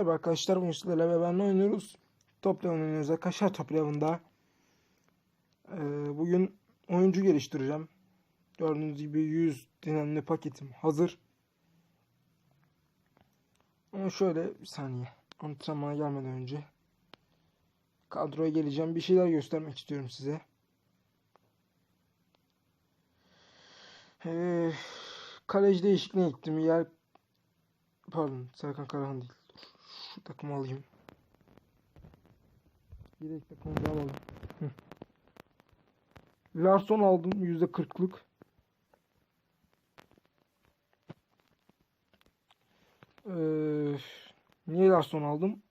Merhaba arkadaşlar, bugün sizlerle beraber oynuyoruz. Top Level oynuyoruz arkadaşlar, Top Level'da. Ee, bugün oyuncu geliştireceğim. Gördüğünüz gibi 100 dinamli paketim hazır. Ama şöyle bir saniye. Antrenmana gelmeden önce kadroya geleceğim. Bir şeyler göstermek istiyorum size. Ee, kaleci değişikliğine gittim. Yer pardon Serkan Karahan değil. Şu takımı alayım. Yedek takımı da alalım. Larson aldım %40'lık. Ee, niye Larson aldım?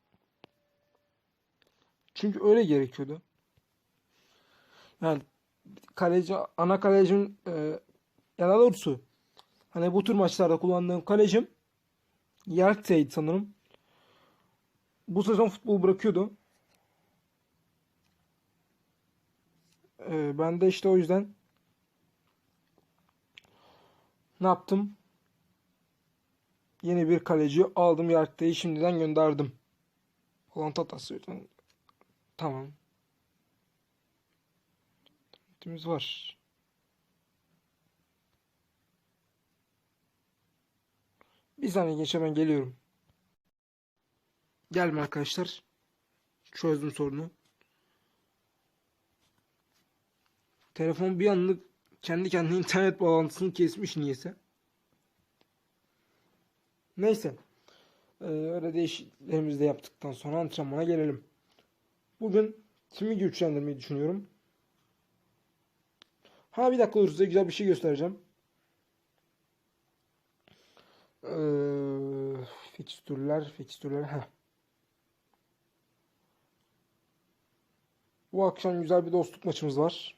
Çünkü öyle gerekiyordu. Yani kaleci ana kalecim e, ya doğrusu hani bu tür maçlarda kullandığım kalecim Yeltse'ydi sanırım. Bu sezon futbol bırakıyordu. Ee, ben de işte o yüzden ne yaptım? Yeni bir kaleci aldım. Yeltse'yi şimdiden gönderdim. Olan tatası. Tamam. Temiz var. Bir saniye geç hemen geliyorum. Gelme arkadaşlar. Çözdüm sorunu. Telefon bir anlık kendi kendine internet bağlantısını kesmiş niyeyse. Neyse. Ee, öyle değişikliklerimizi de yaptıktan sonra antrenmana gelelim. Bugün kimi güçlendirmeyi düşünüyorum. Ha bir dakika dur size güzel bir şey göstereceğim. Ee, fikstürler, fikstürler. Heh. Bu akşam güzel bir dostluk maçımız var.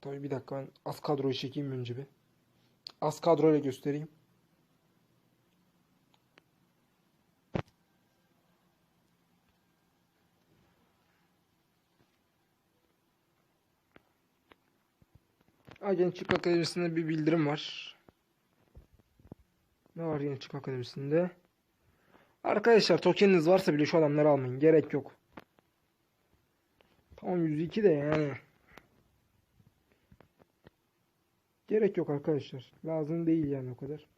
Tabii bir dakika ben az kadroyu çekeyim önce bir. Az kadroyla göstereyim. Gençlik Akademisi'nde bir bildirim var. Ne var Gençlik Akademisi'nde? Arkadaşlar tokeniniz varsa bile şu adamları almayın. Gerek yok. Tamam 102 de yani. Gerek yok arkadaşlar. Lazım değil yani o kadar.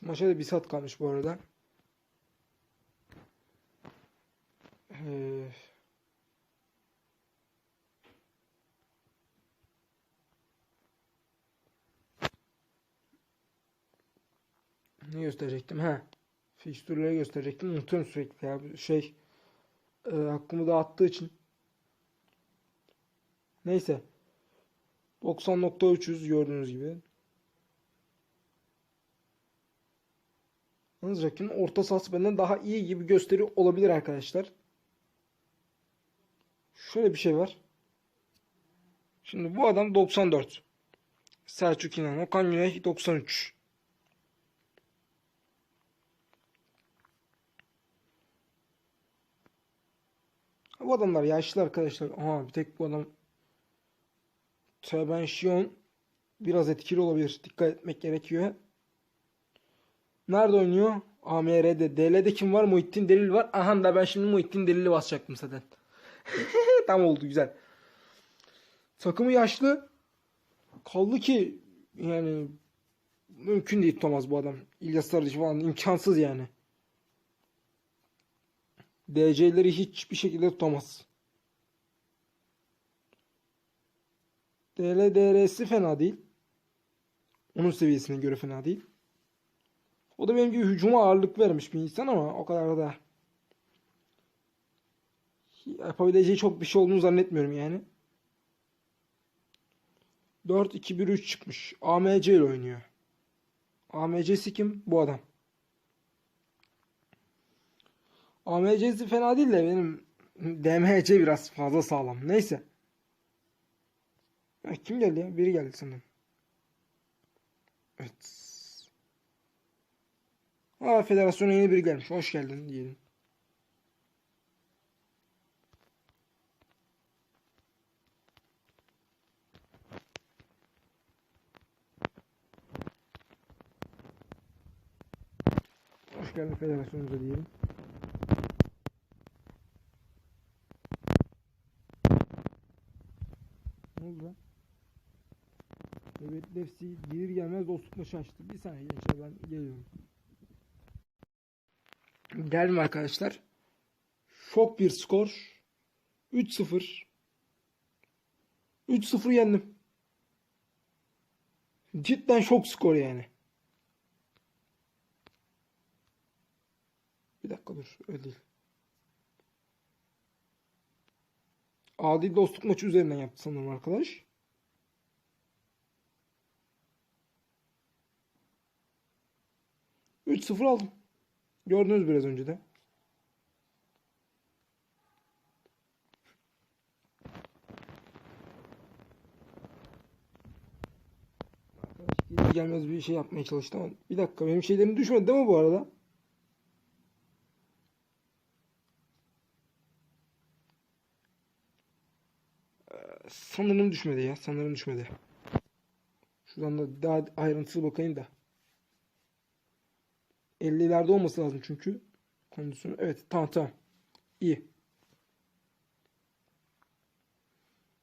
Maça da bir saat kalmış bu arada. Ee, ne gösterecektim? Ha. Fikstürleri gösterecektim. Unutuyorum sürekli ya. Şey e, hakkımı dağıttığı için. Neyse. 90.300 gördüğünüz gibi. Yalnız rakibin orta sahası benden daha iyi gibi gösteriyor olabilir arkadaşlar. Şöyle bir şey var. Şimdi bu adam 94. Selçuk İnan. Okan Güney 93. Bu adamlar yaşlı arkadaşlar. Aha bir tek bu adam Trebenşiyon biraz etkili olabilir. Dikkat etmek gerekiyor. Nerede oynuyor? AMR'de. DL'de kim var? Muhittin Delil var. Aha da ben şimdi Muhittin Delil'i basacaktım zaten. Tam oldu güzel. Takımı yaşlı. Kaldı ki yani mümkün değil tutamaz bu adam. İlyas Sarıcı falan imkansız yani. DC'leri hiçbir şekilde tutamaz. DL DR'si fena değil. Onun seviyesine göre fena değil. O da benim gibi hücuma ağırlık vermiş bir insan ama o kadar da yapabileceği çok bir şey olduğunu zannetmiyorum yani. 4-2-1-3 çıkmış. AMC ile oynuyor. AMC'si kim? Bu adam. AMC'si fena değil de benim DMC biraz fazla sağlam. Neyse. Ya kim geldi ya? Biri geldi sanırım. Evet. Aa federasyona yeni biri gelmiş. Hoş geldin diyelim. Hoş geldin federasyonumuza diyelim. Ne oldu lan? Evet Lefsi gelir gelmez dostluk maçı açtı. Bir saniye gençler ben geliyorum. Geldim arkadaşlar. Şok bir skor. 3-0. 3-0 yendim. Cidden şok skor yani. Bir dakika dur. Öyle değil. Adil dostluk maçı üzerinden yaptı sanırım arkadaş. Üç sıfır aldım. Gördünüz biraz önce de. Gelmez bir şey yapmaya çalıştı ama bir dakika benim şeylerim düşmedi değil mi bu arada? Sanırım düşmedi ya. Sanırım düşmedi. Şuradan da daha ayrıntılı bakayım da. 50'lerde olması lazım çünkü. Kondisyonu. Evet tamam tamam. İyi.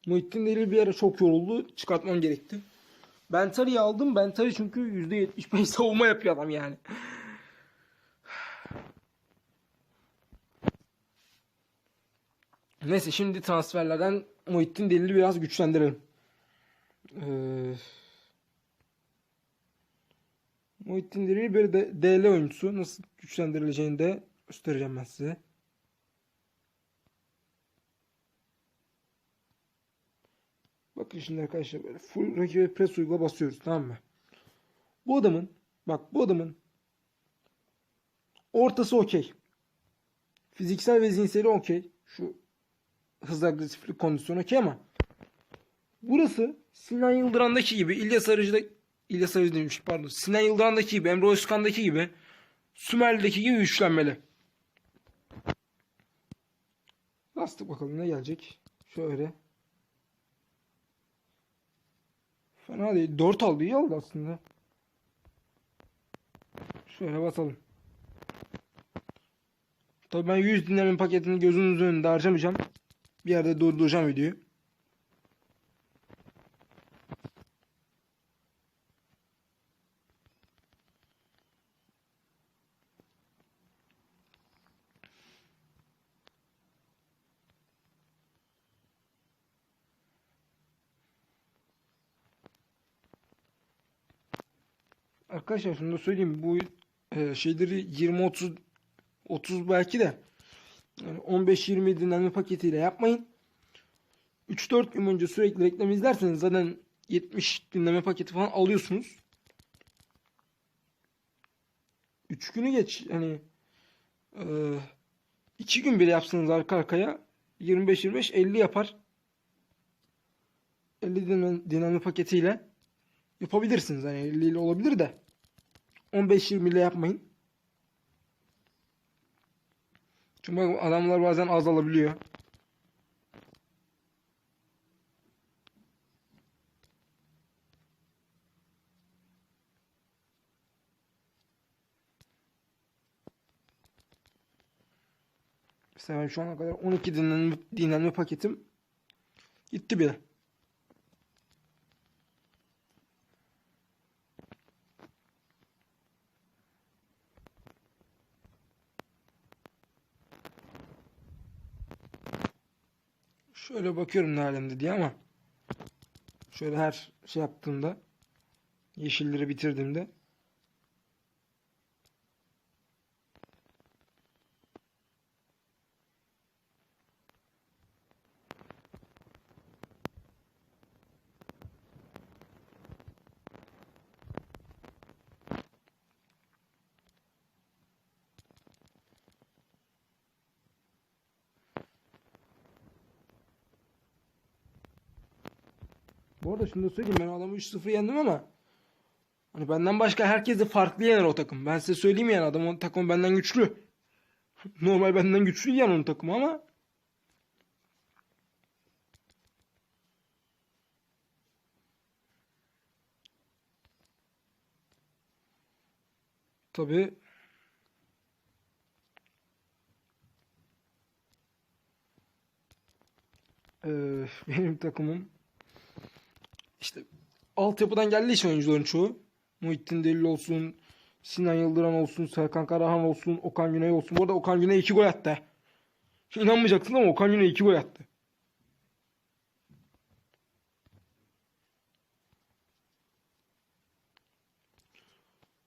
Muhittin Delil bir ara çok yoruldu. Çıkartmam gerekti. Bentari'yi aldım. Bentari çünkü %75 savunma yapıyor adam yani. Neyse şimdi transferlerden Muhittin Delil'i biraz güçlendirelim. Ee, Muhittin Delil bir de DL oyuncusu. Nasıl güçlendirileceğini de göstereceğim ben size. Bakın şimdi arkadaşlar böyle full rakibe pres uygula basıyoruz tamam mı? Bu adamın bak bu adamın ortası okey. Fiziksel ve zihinseli okey. Şu hız agresiflik kondisyonu okey ama burası Sinan Yıldıran'daki gibi İlyas Arıcı'da İlyas Arıcı demiş pardon. Sinan Yıldıran'daki gibi Emre Özkan'daki gibi Sümerli'deki gibi güçlenmeli. Bastık bakalım ne gelecek. Şöyle. Fena değil. 4 aldı iyi aldı aslında. Şöyle basalım. Tabii ben 100 dinleme paketini gözünüzün önünde harcamayacağım. Bir yerde durduracağım videoyu. Arkadaşlar şunu da söyleyeyim. Bu e, şeyleri 20-30 30 belki de yani 15-20 dinlenme paketiyle yapmayın. 3-4 gün önce sürekli reklam izlerseniz zaten 70 dinleme paketi falan alıyorsunuz. 3 günü geç hani 2 gün bile yapsanız arka arkaya 25-25 50 yapar. 50 dinlenme, paketiyle yapabilirsiniz. Hani 50 ile olabilir de 15-20 ile yapmayın. Çünkü adamlar bazen az alabiliyor. Mesela şu ana kadar 12 dinlenme, dinlenme paketim gitti bile. Şöyle bakıyorum ne alemde diye ama şöyle her şey yaptığımda yeşilleri bitirdiğimde Bu arada şunu da söyleyeyim ben adamı 3-0 yendim ama hani benden başka herkesi farklı yener o takım. Ben size söyleyeyim yani adam o takım benden güçlü. Normal benden güçlü yani onun takımı ama tabii Ee, benim takımım işte altyapıdan geldiği için oyuncuların çoğu. Muhittin Delil olsun, Sinan Yıldıran olsun, Serkan Karahan olsun, Okan Güney olsun. Bu arada Okan Güney 2 gol attı. İnanmayacaksın ama Okan Güney 2 gol attı.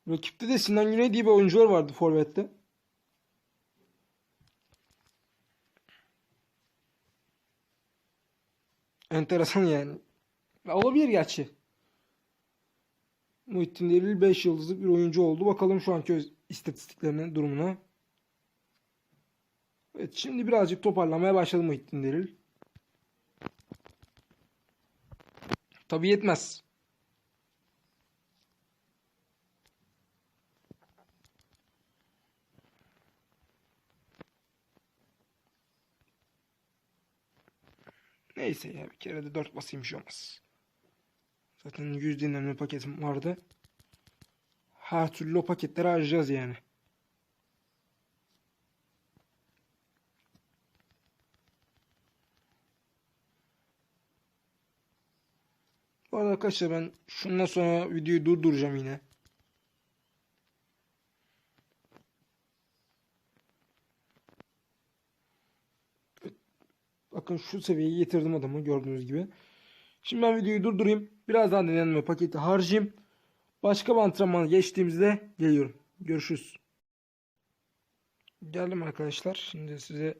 Rakipte de Sinan Güney diye bir oyuncular vardı Forvet'te. Enteresan yani. Olabilir gerçi. Muhittin Delil 5 yıldızlık bir oyuncu oldu. Bakalım şu anki istatistiklerine, durumuna. Evet şimdi birazcık toparlamaya başladı Muhittin Delil. Tabii yetmez. Neyse ya bir kere de 4 basayım şey olmaz. Zaten 100 dinlenme paketim vardı. Her türlü o paketleri harcayacağız yani. Bu arada arkadaşlar ben şundan sonra videoyu durduracağım yine. Bakın şu seviyeye getirdim adamı gördüğünüz gibi. Şimdi ben videoyu durdurayım. Birazdan dinlenme paketi harcayayım. Başka bir antrenmana geçtiğimizde geliyorum. Görüşürüz. Geldim arkadaşlar. Şimdi size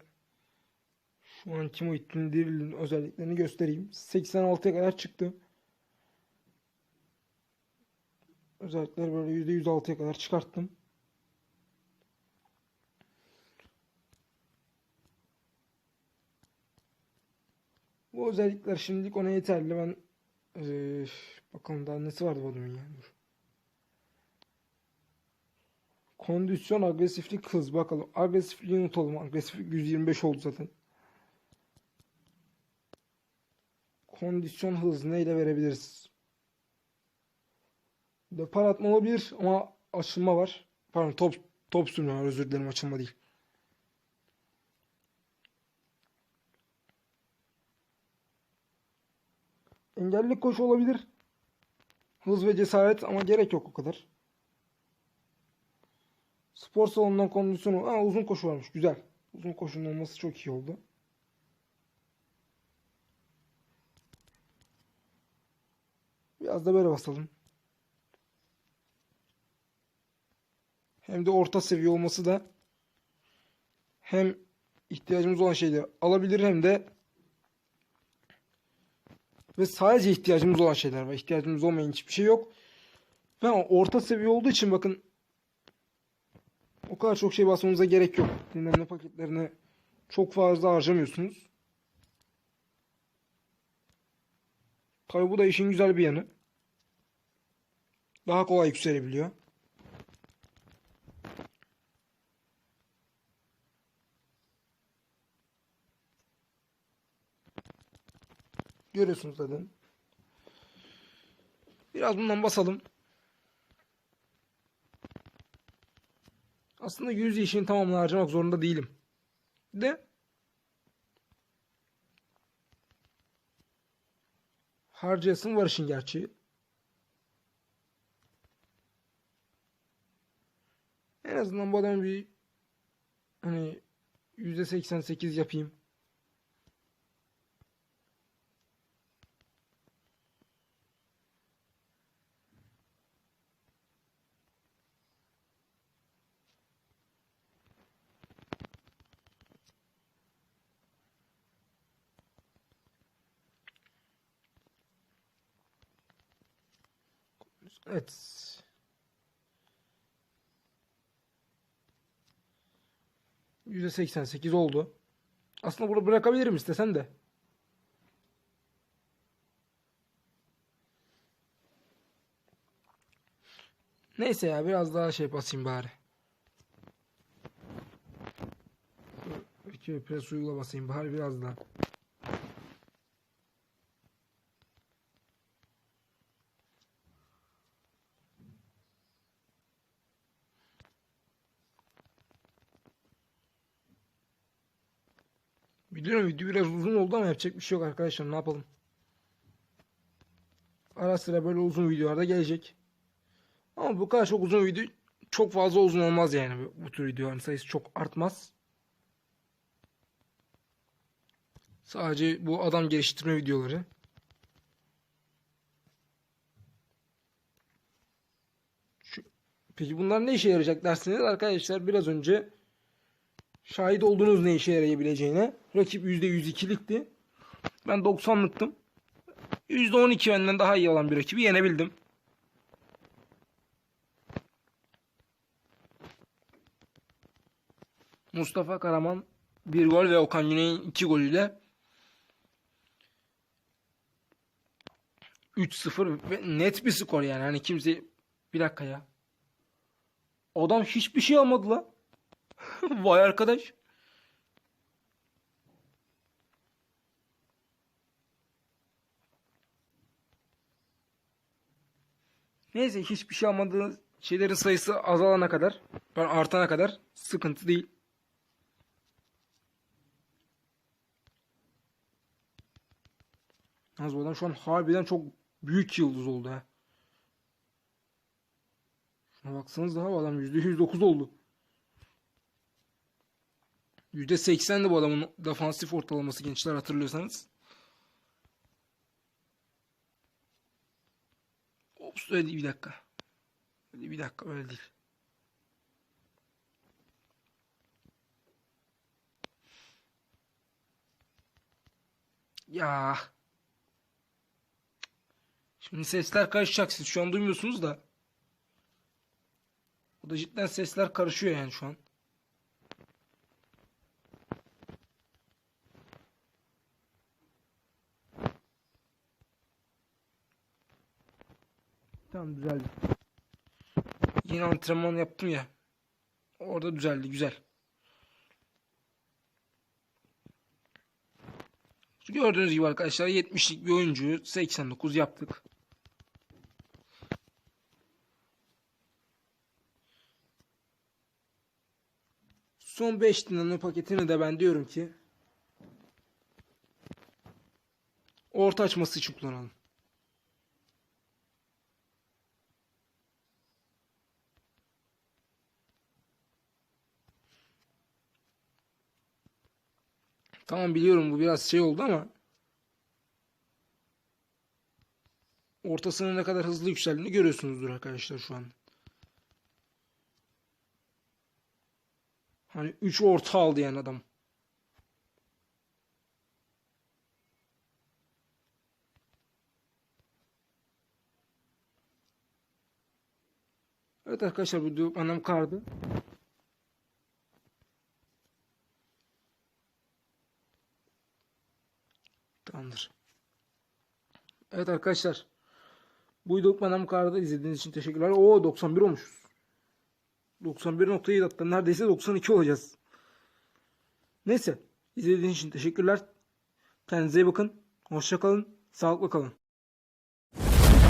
şu anki Muhittin Diril'in özelliklerini göstereyim. 86'ya kadar çıktı. Özellikleri böyle %106'ya kadar çıkarttım. Bu özellikler şimdilik ona yeterli. Ben eee, bakalım daha nesi vardı adamın ya. Dur. Kondisyon, agresiflik, hız. Bakalım. Agresifliği unutalım. Agresiflik 125 oldu zaten. Kondisyon, hız neyle verebiliriz? Depar atma olabilir ama açılma var. Pardon top top sürme. Özür dilerim açılma değil. Engelli koşu olabilir. Hız ve cesaret ama gerek yok o kadar. Spor salonundan kondisyonu. Aa, uzun koşu varmış. Güzel. Uzun koşunun olması çok iyi oldu. Biraz da böyle basalım. Hem de orta seviye olması da hem ihtiyacımız olan şeyleri alabilir hem de ve sadece ihtiyacımız olan şeyler var. İhtiyacımız olmayan hiçbir şey yok. Ve orta seviye olduğu için bakın o kadar çok şey basmanıza gerek yok. Dinlenme paketlerini çok fazla harcamıyorsunuz. Tabi bu da işin güzel bir yanı. Daha kolay yükselebiliyor. Görüyorsunuz zaten. Biraz bundan basalım. Aslında yüz işini tamamını harcamak zorunda değilim. De harcayasın var işin gerçeği. En azından bu adamı bir hani %88 yapayım. Evet. %88 oldu. Aslında bunu bırakabilirim istesen de. Neyse ya biraz daha şey basayım bari. Peki pres uygulamasıyım bari biraz daha. Biliyorum video biraz uzun oldu ama yapacak bir şey yok arkadaşlar ne yapalım. Ara sıra böyle uzun videolarda gelecek. Ama bu kadar çok uzun video çok fazla uzun olmaz yani bu, tür videoların sayısı çok artmaz. Sadece bu adam geliştirme videoları. Şu, peki bunlar ne işe yarayacak derseniz arkadaşlar biraz önce şahit olduğunuz ne işe yarayabileceğine. Rakip %102'likti. Ben 90'lıktım. %12 benden daha iyi olan bir rakibi yenebildim. Mustafa Karaman bir gol ve Okan Güney'in iki golüyle 3-0 ve net bir skor yani. Hani kimse bir dakika ya. Adam hiçbir şey almadı la. Vay arkadaş. Neyse hiçbir şey almadığı şeylerin sayısı azalana kadar, ben artana kadar sıkıntı değil. Yalnız bu adam şu an harbiden çok büyük yıldız oldu ha. Şuna baksanız daha adam %109 oldu. %80'di bu adamın defansif ortalaması gençler hatırlıyorsanız. Ops öyle değil bir dakika. Öyle bir dakika öyle değil. Ya. Şimdi sesler karışacak siz şu an duymuyorsunuz da. O da cidden sesler karışıyor yani şu an. Tamam düzeldi. Yeni antrenman yaptım ya. Orada düzeldi güzel. Gördüğünüz gibi arkadaşlar 70'lik bir oyuncuyu 89 yaptık. Son 5 dinlenme paketini de ben diyorum ki orta açması için kullanalım. Tamam biliyorum bu biraz şey oldu ama ortasının ne kadar hızlı yükseldiğini görüyorsunuzdur arkadaşlar şu an. Hani 3 orta aldı yani adam. Evet arkadaşlar bu anam kardı. Tamamdır. Evet arkadaşlar. Bu bana karda izlediğiniz için teşekkürler. Oo 91 olmuşuz. 91.7 hatta neredeyse 92 olacağız. Neyse. izlediğiniz için teşekkürler. Kendinize iyi bakın. Hoşça kalın. Sağlıklı kalın.